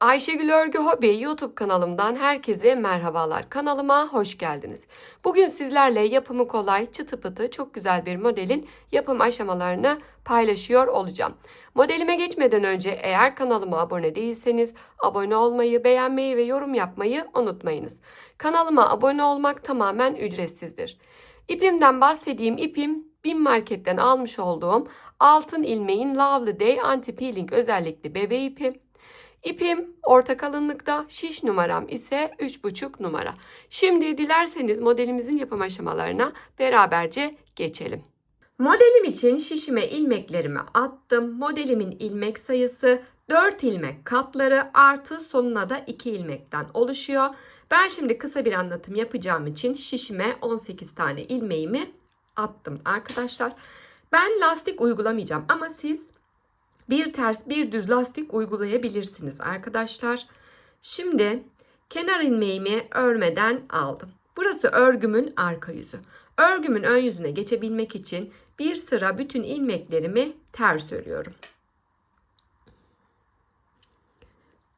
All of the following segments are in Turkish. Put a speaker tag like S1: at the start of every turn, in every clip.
S1: Ayşegül Örgü Hobi YouTube kanalımdan herkese merhabalar. Kanalıma hoş geldiniz. Bugün sizlerle yapımı kolay, çıtı pıtı, çok güzel bir modelin yapım aşamalarını paylaşıyor olacağım. Modelime geçmeden önce eğer kanalıma abone değilseniz abone olmayı, beğenmeyi ve yorum yapmayı unutmayınız. Kanalıma abone olmak tamamen ücretsizdir. İpimden bahsedeyim. İpim Bin Market'ten almış olduğum altın ilmeğin Lovely Day Anti Peeling özellikli bebe ipi. İpim orta kalınlıkta, şiş numaram ise 3,5 numara. Şimdi dilerseniz modelimizin yapım aşamalarına beraberce geçelim. Modelim için şişime ilmeklerimi attım. Modelimin ilmek sayısı 4 ilmek katları artı sonuna da 2 ilmekten oluşuyor. Ben şimdi kısa bir anlatım yapacağım için şişime 18 tane ilmeğimi attım arkadaşlar. Ben lastik uygulamayacağım ama siz bir ters bir düz lastik uygulayabilirsiniz arkadaşlar. Şimdi kenar ilmeğimi örmeden aldım. Burası örgümün arka yüzü. Örgümün ön yüzüne geçebilmek için bir sıra bütün ilmeklerimi ters örüyorum.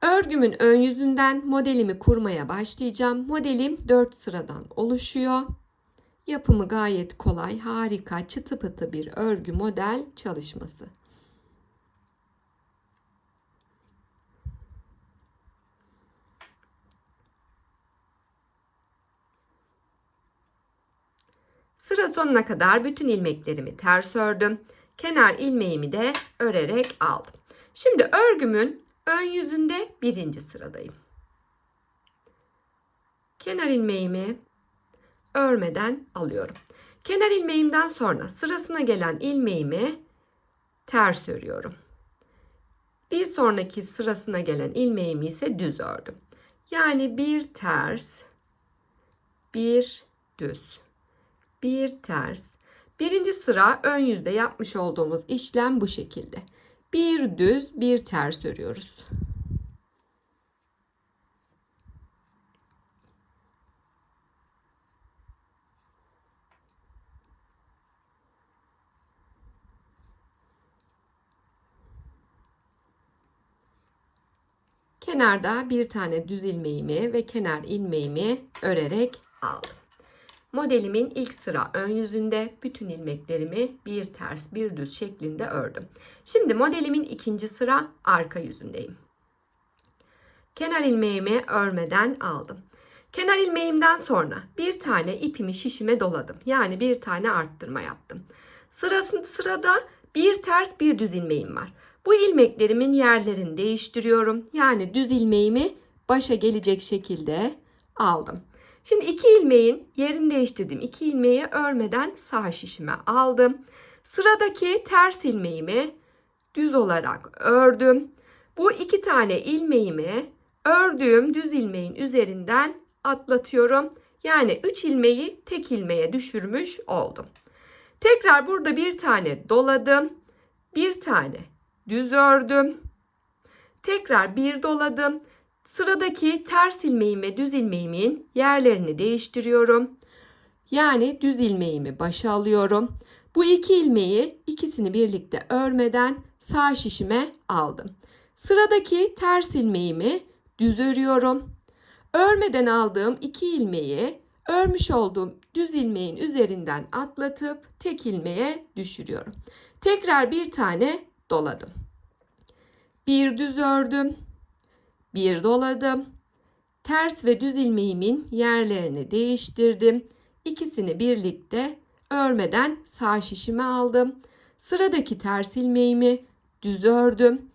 S1: Örgümün ön yüzünden modelimi kurmaya başlayacağım. Modelim 4 sıradan oluşuyor. Yapımı gayet kolay, harika, çıtı pıtı bir örgü model çalışması. Sıra sonuna kadar bütün ilmeklerimi ters ördüm. Kenar ilmeğimi de örerek aldım. Şimdi örgümün ön yüzünde birinci sıradayım. Kenar ilmeğimi örmeden alıyorum. Kenar ilmeğimden sonra sırasına gelen ilmeğimi ters örüyorum. Bir sonraki sırasına gelen ilmeğimi ise düz ördüm. Yani bir ters, bir düz bir ters. Birinci sıra ön yüzde yapmış olduğumuz işlem bu şekilde. Bir düz, bir ters örüyoruz. Kenarda bir tane düz ilmeğimi ve kenar ilmeğimi örerek aldım. Modelimin ilk sıra ön yüzünde bütün ilmeklerimi bir ters bir düz şeklinde ördüm. Şimdi modelimin ikinci sıra arka yüzündeyim. Kenar ilmeğimi örmeden aldım. Kenar ilmeğimden sonra bir tane ipimi şişime doladım. Yani bir tane arttırma yaptım. Sırasında sırada bir ters bir düz ilmeğim var. Bu ilmeklerimin yerlerini değiştiriyorum. Yani düz ilmeğimi başa gelecek şekilde aldım. Şimdi iki ilmeğin yerini değiştirdim. İki ilmeği örmeden sağ şişime aldım. Sıradaki ters ilmeğimi düz olarak ördüm. Bu iki tane ilmeğimi ördüğüm düz ilmeğin üzerinden atlatıyorum. Yani 3 ilmeği tek ilmeğe düşürmüş oldum. Tekrar burada bir tane doladım. Bir tane düz ördüm. Tekrar bir doladım. Sıradaki ters ilmeğim ve düz ilmeğimin yerlerini değiştiriyorum. Yani düz ilmeğimi başa alıyorum. Bu iki ilmeği ikisini birlikte örmeden sağ şişime aldım. Sıradaki ters ilmeğimi düz örüyorum. Örmeden aldığım iki ilmeği örmüş olduğum düz ilmeğin üzerinden atlatıp tek ilmeğe düşürüyorum. Tekrar bir tane doladım. Bir düz ördüm bir doladım. Ters ve düz ilmeğimin yerlerini değiştirdim. İkisini birlikte örmeden sağ şişime aldım. Sıradaki ters ilmeğimi düz ördüm.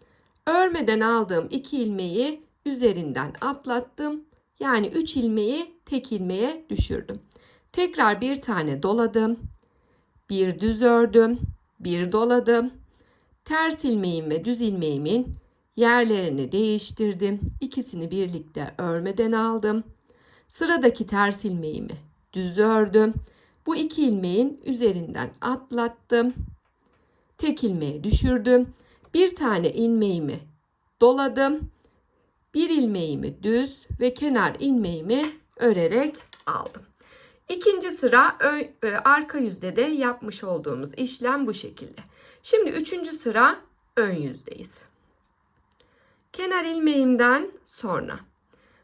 S1: Örmeden aldığım iki ilmeği üzerinden atlattım. Yani 3 ilmeği tek ilmeğe düşürdüm. Tekrar bir tane doladım. Bir düz ördüm. Bir doladım. Ters ilmeğim ve düz ilmeğimin Yerlerini değiştirdim. İkisini birlikte örmeden aldım. Sıradaki ters ilmeğimi düz ördüm. Bu iki ilmeğin üzerinden atlattım. Tek ilmeğe düşürdüm. Bir tane ilmeğimi doladım. Bir ilmeğimi düz ve kenar ilmeğimi örerek aldım. İkinci sıra e, arka yüzde de yapmış olduğumuz işlem bu şekilde. Şimdi üçüncü sıra ön yüzdeyiz. Kenar ilmeğimden sonra.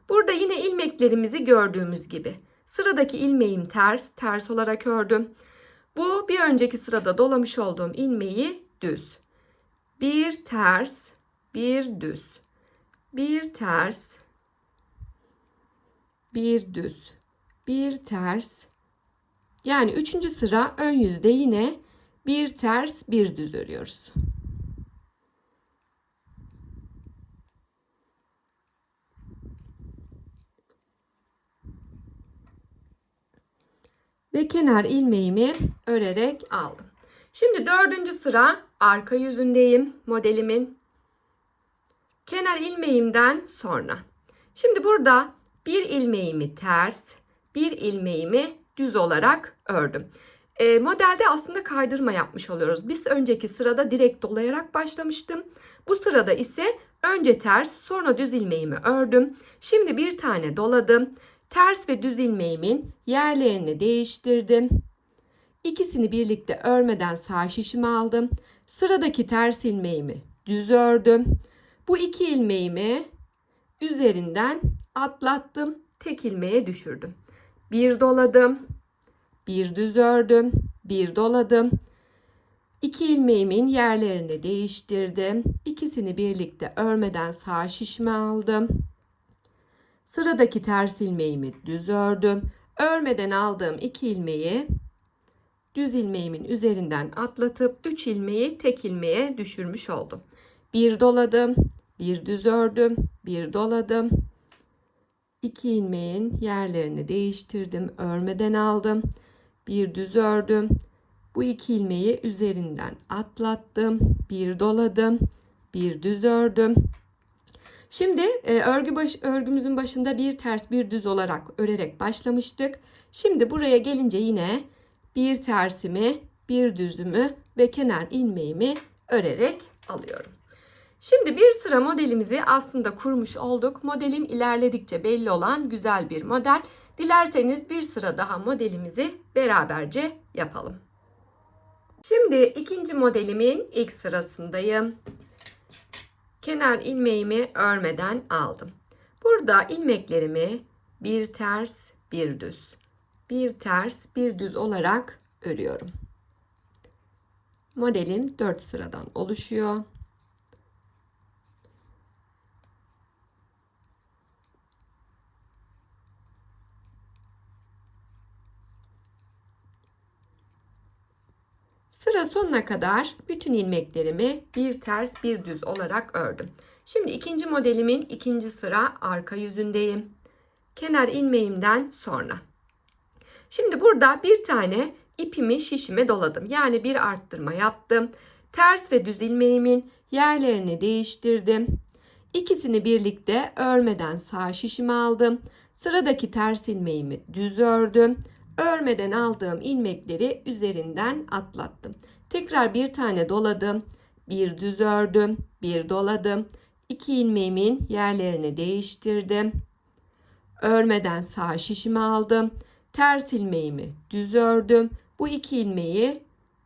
S1: Burada yine ilmeklerimizi gördüğümüz gibi. Sıradaki ilmeğim ters, ters olarak ördüm. Bu bir önceki sırada dolamış olduğum ilmeği düz. Bir ters, bir düz. Bir ters, bir düz. Bir ters. Yani üçüncü sıra ön yüzde yine bir ters, bir düz örüyoruz. Ve kenar ilmeğimi örerek aldım. Şimdi dördüncü sıra arka yüzündeyim modelimin. Kenar ilmeğimden sonra. Şimdi burada bir ilmeğimi ters, bir ilmeğimi düz olarak ördüm. E, modelde aslında kaydırma yapmış oluyoruz. Biz önceki sırada direkt dolayarak başlamıştım. Bu sırada ise önce ters sonra düz ilmeğimi ördüm. Şimdi bir tane doladım. Ters ve düz ilmeğimin yerlerini değiştirdim. İkisini birlikte örmeden sağ şişimi aldım. Sıradaki ters ilmeğimi düz ördüm. Bu iki ilmeğimi üzerinden atlattım. Tek ilmeğe düşürdüm. Bir doladım. Bir düz ördüm. Bir doladım. İki ilmeğimin yerlerini değiştirdim. İkisini birlikte örmeden sağ şişime aldım. Sıradaki ters ilmeğimi düz ördüm. Örmeden aldığım iki ilmeği düz ilmeğimin üzerinden atlatıp 3 ilmeği tek ilmeğe düşürmüş oldum. Bir doladım, bir düz ördüm, bir doladım. 2 ilmeğin yerlerini değiştirdim. Örmeden aldım. Bir düz ördüm. Bu iki ilmeği üzerinden atlattım. Bir doladım. Bir düz ördüm. Şimdi e, örgü baş, örgümüzün başında bir ters bir düz olarak örerek başlamıştık. Şimdi buraya gelince yine bir tersimi, bir düzümü ve kenar ilmeğimi örerek alıyorum. Şimdi bir sıra modelimizi aslında kurmuş olduk. Modelim ilerledikçe belli olan güzel bir model. Dilerseniz bir sıra daha modelimizi beraberce yapalım. Şimdi ikinci modelimin ilk sırasındayım kenar ilmeğimi örmeden aldım. Burada ilmeklerimi bir ters bir düz bir ters bir düz olarak örüyorum. Modelim 4 sıradan oluşuyor. Sıra sonuna kadar bütün ilmeklerimi bir ters bir düz olarak ördüm. Şimdi ikinci modelimin ikinci sıra arka yüzündeyim. Kenar ilmeğimden sonra. Şimdi burada bir tane ipimi şişime doladım. Yani bir arttırma yaptım. Ters ve düz ilmeğimin yerlerini değiştirdim. İkisini birlikte örmeden sağ şişime aldım. Sıradaki ters ilmeğimi düz ördüm örmeden aldığım ilmekleri üzerinden atlattım. Tekrar bir tane doladım. Bir düz ördüm. Bir doladım. İki ilmeğimin yerlerini değiştirdim. Örmeden sağ şişimi aldım. Ters ilmeğimi düz ördüm. Bu iki ilmeği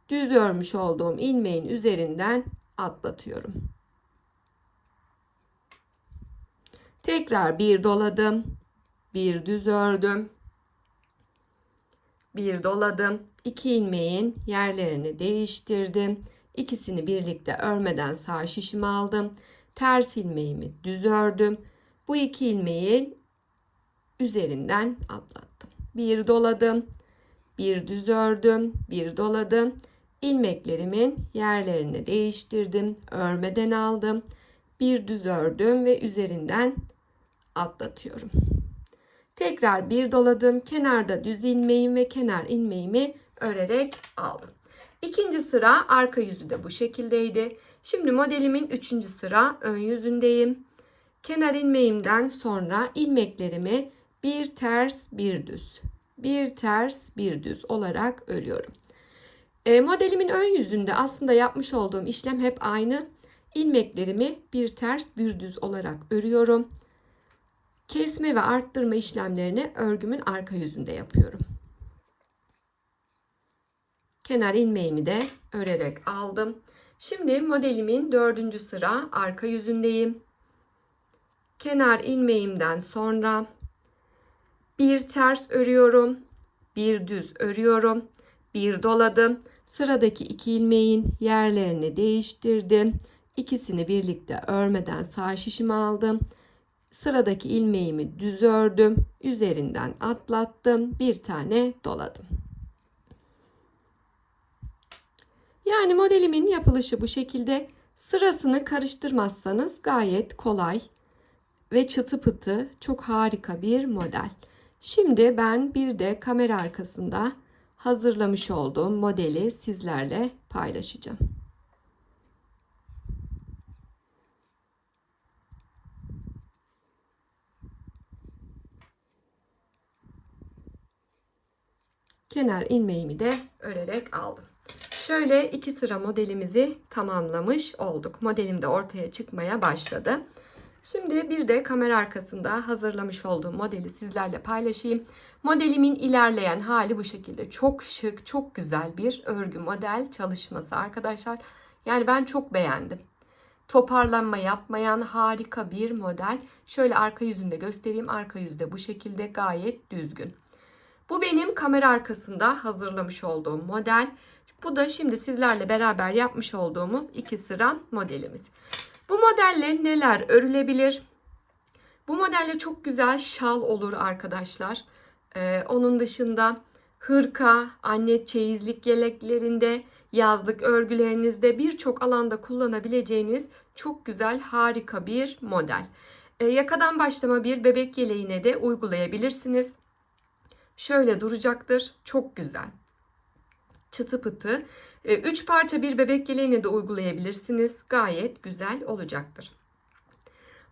S1: düz örmüş olduğum ilmeğin üzerinden atlatıyorum. Tekrar bir doladım. Bir düz ördüm bir doladım. İki ilmeğin yerlerini değiştirdim. İkisini birlikte örmeden sağ şişimi aldım. Ters ilmeğimi düz ördüm. Bu iki ilmeğin üzerinden atlattım. Bir doladım. Bir düz ördüm. Bir doladım. İlmeklerimin yerlerini değiştirdim. Örmeden aldım. Bir düz ördüm ve üzerinden atlatıyorum. Tekrar bir doladım. Kenarda düz ilmeğim ve kenar ilmeğimi örerek aldım. İkinci sıra arka yüzü de bu şekildeydi. Şimdi modelimin üçüncü sıra ön yüzündeyim. Kenar ilmeğimden sonra ilmeklerimi bir ters bir düz, bir ters bir düz olarak örüyorum. E, modelimin ön yüzünde aslında yapmış olduğum işlem hep aynı. İlmeklerimi bir ters bir düz olarak örüyorum. Kesme ve arttırma işlemlerini örgümün arka yüzünde yapıyorum. Kenar ilmeğimi de örerek aldım. Şimdi modelimin dördüncü sıra arka yüzündeyim. kenar ilmeğimden sonra bir ters örüyorum, bir düz örüyorum, bir doladım. Sıradaki iki ilmeğin yerlerini değiştirdim. İkisini birlikte örmeden sağ şişimi aldım. Sıradaki ilmeğimi düz ördüm. Üzerinden atlattım. Bir tane doladım. Yani modelimin yapılışı bu şekilde. Sırasını karıştırmazsanız gayet kolay ve çıtı pıtı çok harika bir model. Şimdi ben bir de kamera arkasında hazırlamış olduğum modeli sizlerle paylaşacağım. Kenar ilmeğimi de örerek aldım. Şöyle iki sıra modelimizi tamamlamış olduk. Modelim de ortaya çıkmaya başladı. Şimdi bir de kamera arkasında hazırlamış olduğum modeli sizlerle paylaşayım. Modelimin ilerleyen hali bu şekilde. Çok şık, çok güzel bir örgü model çalışması arkadaşlar. Yani ben çok beğendim. Toparlanma yapmayan harika bir model. Şöyle arka yüzünde göstereyim. Arka yüzde bu şekilde gayet düzgün. Bu benim kamera arkasında hazırlamış olduğum model. Bu da şimdi sizlerle beraber yapmış olduğumuz iki sıra modelimiz. Bu modelle neler örülebilir? Bu modelle çok güzel şal olur arkadaşlar. Ee, onun dışında hırka, anne çeyizlik yeleklerinde, yazlık örgülerinizde birçok alanda kullanabileceğiniz çok güzel harika bir model. Ee, yakadan başlama bir bebek yeleğine de uygulayabilirsiniz. Şöyle duracaktır. Çok güzel. Çıtı pıtı. 3 e, parça bir bebek yeleğine de uygulayabilirsiniz. Gayet güzel olacaktır.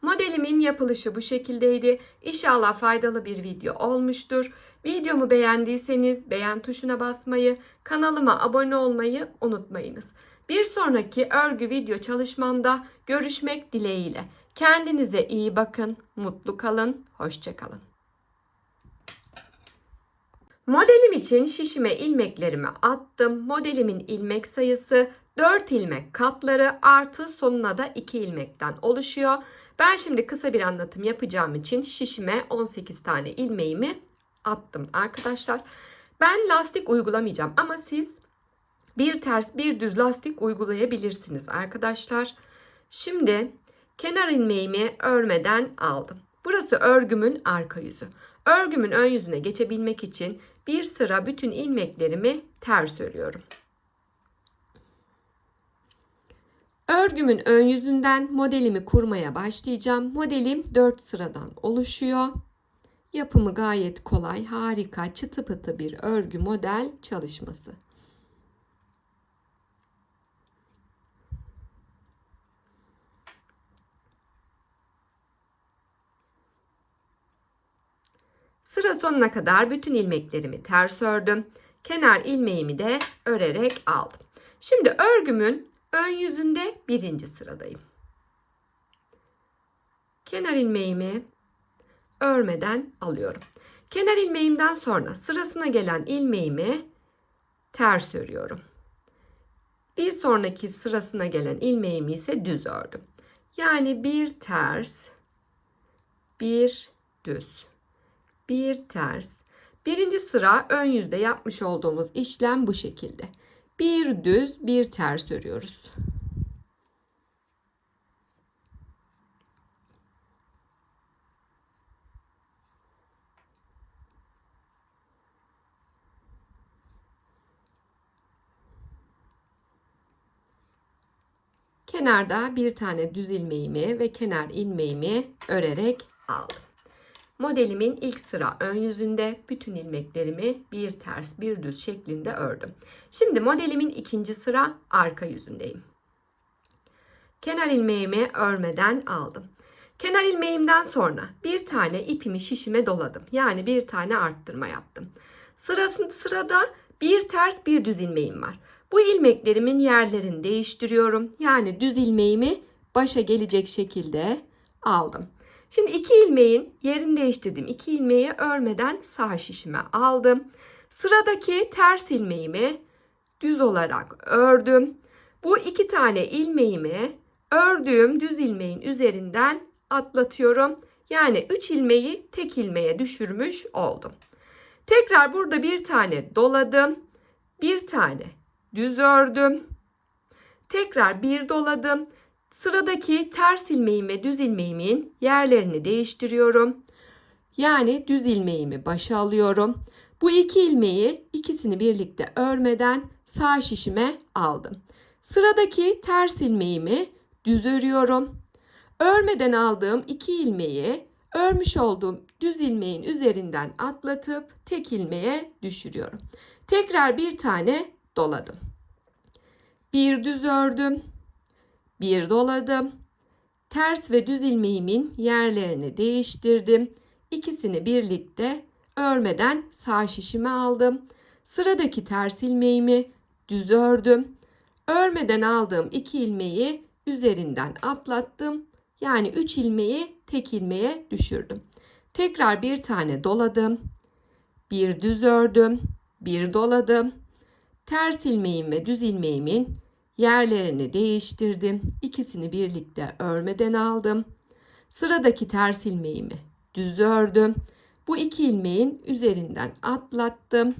S1: Modelimin yapılışı bu şekildeydi. İnşallah faydalı bir video olmuştur. Videomu beğendiyseniz beğen tuşuna basmayı, kanalıma abone olmayı unutmayınız. Bir sonraki örgü video çalışmamda görüşmek dileğiyle. Kendinize iyi bakın, mutlu kalın, hoşçakalın. Modelim için şişime ilmeklerimi attım. Modelimin ilmek sayısı 4 ilmek katları artı sonuna da 2 ilmekten oluşuyor. Ben şimdi kısa bir anlatım yapacağım için şişime 18 tane ilmeğimi attım arkadaşlar. Ben lastik uygulamayacağım ama siz bir ters bir düz lastik uygulayabilirsiniz arkadaşlar. Şimdi kenar ilmeğimi örmeden aldım. Burası örgümün arka yüzü. Örgümün ön yüzüne geçebilmek için bir sıra bütün ilmeklerimi ters örüyorum. Örgümün ön yüzünden modelimi kurmaya başlayacağım. Modelim 4 sıradan oluşuyor. Yapımı gayet kolay, harika, çıtı pıtı bir örgü model çalışması. Sıra sonuna kadar bütün ilmeklerimi ters ördüm. Kenar ilmeğimi de örerek aldım. Şimdi örgümün ön yüzünde birinci sıradayım. Kenar ilmeğimi örmeden alıyorum. Kenar ilmeğimden sonra sırasına gelen ilmeğimi ters örüyorum. Bir sonraki sırasına gelen ilmeğimi ise düz ördüm. Yani bir ters, bir düz bir ters. Birinci sıra ön yüzde yapmış olduğumuz işlem bu şekilde. Bir düz bir ters örüyoruz. Kenarda bir tane düz ilmeğimi ve kenar ilmeğimi örerek aldım. Modelimin ilk sıra ön yüzünde bütün ilmeklerimi bir ters bir düz şeklinde ördüm. Şimdi modelimin ikinci sıra arka yüzündeyim. Kenar ilmeğimi örmeden aldım. Kenar ilmeğimden sonra bir tane ipimi şişime doladım. Yani bir tane arttırma yaptım. Sırasında sırada bir ters bir düz ilmeğim var. Bu ilmeklerimin yerlerini değiştiriyorum. Yani düz ilmeğimi başa gelecek şekilde aldım. Şimdi iki ilmeğin yerini değiştirdim. İki ilmeği örmeden sağ şişime aldım. Sıradaki ters ilmeğimi düz olarak ördüm. Bu iki tane ilmeğimi ördüğüm düz ilmeğin üzerinden atlatıyorum. Yani 3 ilmeği tek ilmeğe düşürmüş oldum. Tekrar burada bir tane doladım. Bir tane düz ördüm. Tekrar bir doladım. Sıradaki ters ilmeğim ve düz ilmeğimin yerlerini değiştiriyorum. Yani düz ilmeğimi başa alıyorum. Bu iki ilmeği ikisini birlikte örmeden sağ şişime aldım. Sıradaki ters ilmeğimi düz örüyorum. Örmeden aldığım iki ilmeği örmüş olduğum düz ilmeğin üzerinden atlatıp tek ilmeğe düşürüyorum. Tekrar bir tane doladım. Bir düz ördüm. Bir doladım. Ters ve düz ilmeğimin yerlerini değiştirdim. İkisini birlikte örmeden sağ şişime aldım. Sıradaki ters ilmeğimi düz ördüm. Örmeden aldığım iki ilmeği üzerinden atlattım. Yani 3 ilmeği tek ilmeğe düşürdüm. Tekrar bir tane doladım. Bir düz ördüm. Bir doladım. Ters ilmeğim ve düz ilmeğimin yerlerini değiştirdim. İkisini birlikte örmeden aldım. Sıradaki ters ilmeğimi düz ördüm. Bu iki ilmeğin üzerinden atlattım.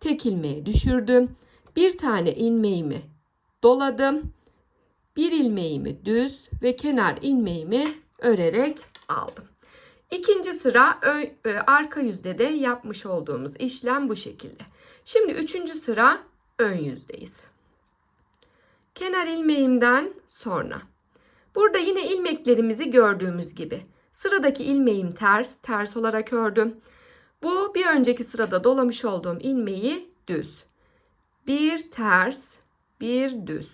S1: Tek ilmeğe düşürdüm. Bir tane ilmeğimi doladım. Bir ilmeğimi düz ve kenar ilmeğimi örerek aldım. İkinci sıra e, arka yüzde de yapmış olduğumuz işlem bu şekilde. Şimdi üçüncü sıra ön yüzdeyiz. Kenar ilmeğimden sonra. Burada yine ilmeklerimizi gördüğümüz gibi. Sıradaki ilmeğim ters, ters olarak ördüm. Bu bir önceki sırada dolamış olduğum ilmeği düz. Bir ters, bir düz.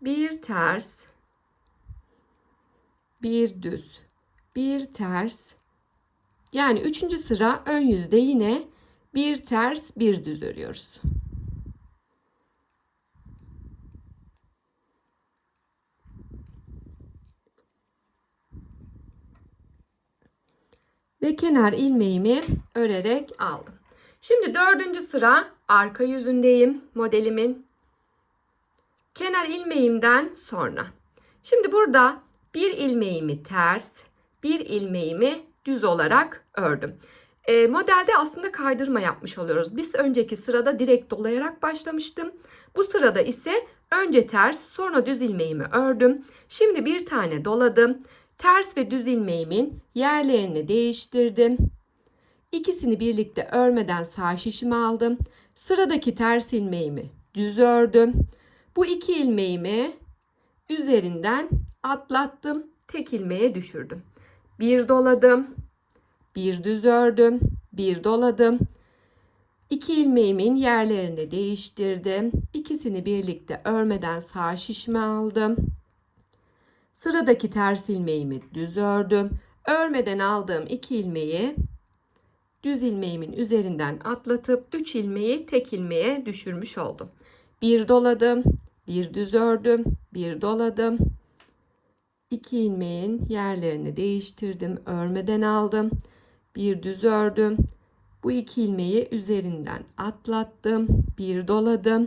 S1: Bir ters, bir düz, bir ters. Yani üçüncü sıra ön yüzde yine bir ters, bir düz örüyoruz. Ve kenar ilmeğimi örerek aldım. Şimdi dördüncü sıra arka yüzündeyim modelimin. Kenar ilmeğimden sonra. Şimdi burada bir ilmeğimi ters, bir ilmeğimi düz olarak ördüm. E, modelde aslında kaydırma yapmış oluyoruz. Biz önceki sırada direkt dolayarak başlamıştım. Bu sırada ise önce ters sonra düz ilmeğimi ördüm. Şimdi bir tane doladım. Ters ve düz ilmeğimin yerlerini değiştirdim. İkisini birlikte örmeden sağ şişime aldım. Sıradaki ters ilmeğimi düz ördüm. Bu iki ilmeğimi üzerinden atlattım. Tek ilmeğe düşürdüm. Bir doladım. Bir düz ördüm. Bir doladım. İki ilmeğimin yerlerini değiştirdim. İkisini birlikte örmeden sağ şişime aldım. Sıradaki ters ilmeğimi düz ördüm. Örmeden aldığım iki ilmeği düz ilmeğimin üzerinden atlatıp 3 ilmeği tek ilmeğe düşürmüş oldum. Bir doladım, bir düz ördüm, bir doladım. 2 ilmeğin yerlerini değiştirdim. Örmeden aldım. Bir düz ördüm. Bu iki ilmeği üzerinden atlattım. Bir doladım.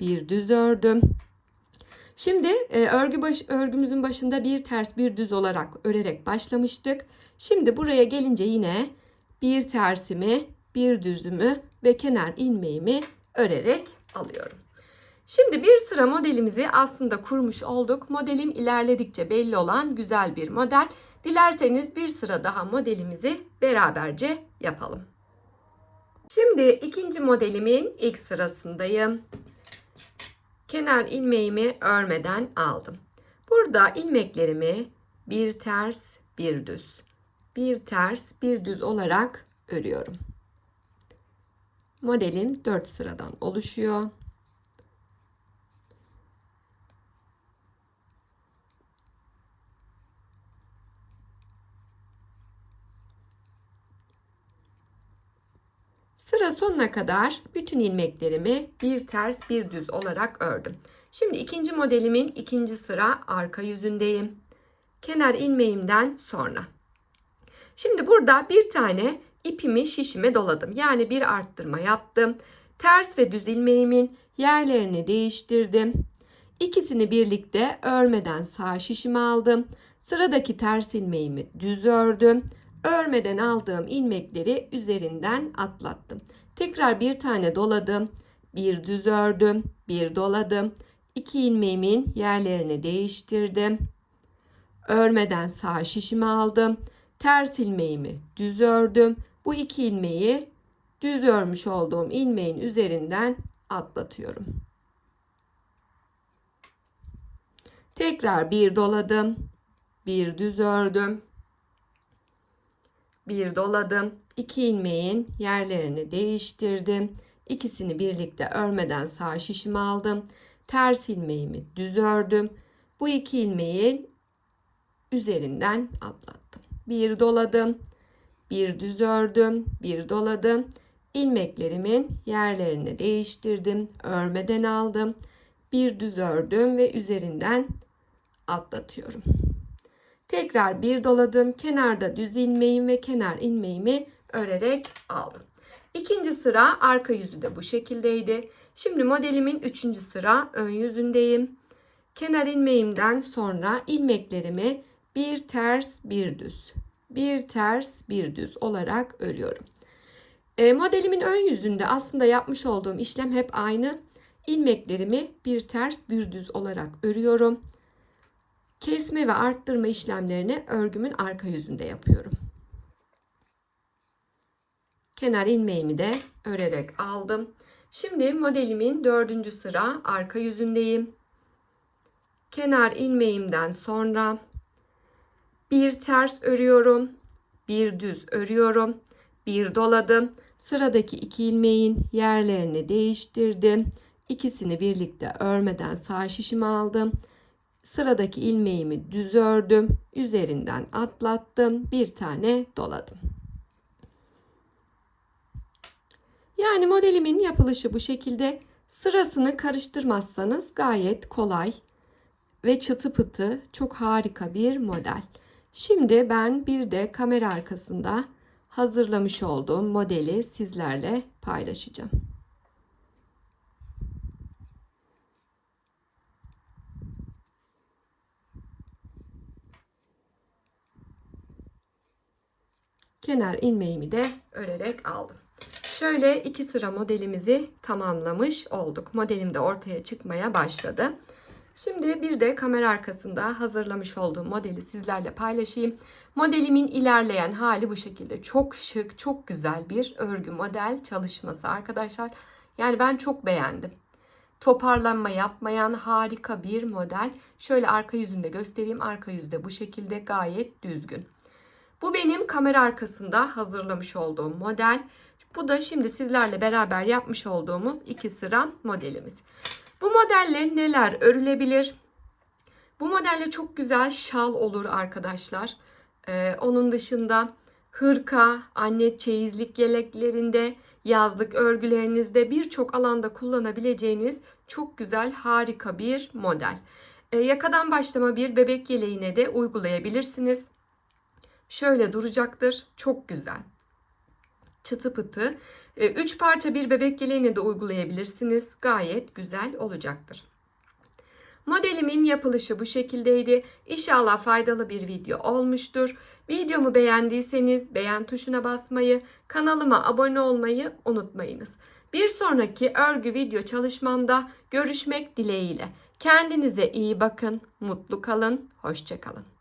S1: Bir düz ördüm. Şimdi e, örgü baş, örgümüzün başında bir ters bir düz olarak örerek başlamıştık. Şimdi buraya gelince yine bir tersimi, bir düzümü ve kenar ilmeğimi örerek alıyorum. Şimdi bir sıra modelimizi aslında kurmuş olduk. Modelim ilerledikçe belli olan güzel bir model. Dilerseniz bir sıra daha modelimizi beraberce yapalım. Şimdi ikinci modelimin ilk sırasındayım. Kenar ilmeğimi örmeden aldım. Burada ilmeklerimi bir ters, bir düz, bir ters, bir düz olarak örüyorum. Modelim 4 sıradan oluşuyor. Sıra sonuna kadar bütün ilmeklerimi bir ters bir düz olarak ördüm. Şimdi ikinci modelimin ikinci sıra arka yüzündeyim. Kenar ilmeğimden sonra. Şimdi burada bir tane ipimi şişime doladım. Yani bir arttırma yaptım. Ters ve düz ilmeğimin yerlerini değiştirdim. İkisini birlikte örmeden sağ şişime aldım. Sıradaki ters ilmeğimi düz ördüm. Örmeden aldığım ilmekleri üzerinden atlattım. Tekrar bir tane doladım. Bir düz ördüm, bir doladım. İki ilmeğimin yerlerini değiştirdim. Örmeden sağ şişimi aldım. Ters ilmeğimi düz ördüm. Bu iki ilmeği düz örmüş olduğum ilmeğin üzerinden atlatıyorum. Tekrar bir doladım. Bir düz ördüm. Bir doladım. İki ilmeğin yerlerini değiştirdim. İkisini birlikte örmeden sağ şişimi aldım. Ters ilmeğimi düz ördüm. Bu iki ilmeğin üzerinden atlattım. Bir doladım. Bir düz ördüm. Bir doladım. İlmeklerimin yerlerini değiştirdim. Örmeden aldım. Bir düz ördüm ve üzerinden atlatıyorum. Tekrar bir doladım. Kenarda düz ilmeğim ve kenar ilmeğimi örerek aldım. İkinci sıra arka yüzü de bu şekildeydi. Şimdi modelimin üçüncü sıra ön yüzündeyim. Kenar ilmeğimden sonra ilmeklerimi bir ters bir düz, bir ters bir düz olarak örüyorum. E, modelimin ön yüzünde aslında yapmış olduğum işlem hep aynı. İlmeklerimi bir ters bir düz olarak örüyorum. Kesme ve arttırma işlemlerini örgümün arka yüzünde yapıyorum. Kenar ilmeğimi de örerek aldım. Şimdi modelimin dördüncü sıra arka yüzündeyim. Kenar ilmeğimden sonra bir ters örüyorum, bir düz örüyorum, bir doladım. Sıradaki iki ilmeğin yerlerini değiştirdim. İkisini birlikte örmeden sağ şişimi aldım. Sıradaki ilmeğimi düz ördüm. Üzerinden atlattım. Bir tane doladım. Yani modelimin yapılışı bu şekilde. Sırasını karıştırmazsanız gayet kolay ve çıtı pıtı çok harika bir model. Şimdi ben bir de kamera arkasında hazırlamış olduğum modeli sizlerle paylaşacağım. Kenar ilmeğimi de örerek aldım. Şöyle iki sıra modelimizi tamamlamış olduk. Modelim de ortaya çıkmaya başladı. Şimdi bir de kamera arkasında hazırlamış olduğum modeli sizlerle paylaşayım. Modelimin ilerleyen hali bu şekilde. Çok şık, çok güzel bir örgü model çalışması arkadaşlar. Yani ben çok beğendim. Toparlanma yapmayan harika bir model. Şöyle arka yüzünde göstereyim. Arka yüzde bu şekilde gayet düzgün. Bu benim kamera arkasında hazırlamış olduğum model. Bu da şimdi sizlerle beraber yapmış olduğumuz iki sıra modelimiz. Bu modelle neler örülebilir? Bu modelle çok güzel şal olur arkadaşlar. Ee, onun dışında hırka, anne çeyizlik yeleklerinde, yazlık örgülerinizde birçok alanda kullanabileceğiniz çok güzel harika bir model. Ee, yakadan başlama bir bebek yeleğine de uygulayabilirsiniz. Şöyle duracaktır. Çok güzel. Çıtı pıtı. 3 parça bir bebek yeleğine de uygulayabilirsiniz. Gayet güzel olacaktır. Modelimin yapılışı bu şekildeydi. İnşallah faydalı bir video olmuştur. Videomu beğendiyseniz beğen tuşuna basmayı, kanalıma abone olmayı unutmayınız. Bir sonraki örgü video çalışmamda görüşmek dileğiyle. Kendinize iyi bakın, mutlu kalın, hoşçakalın.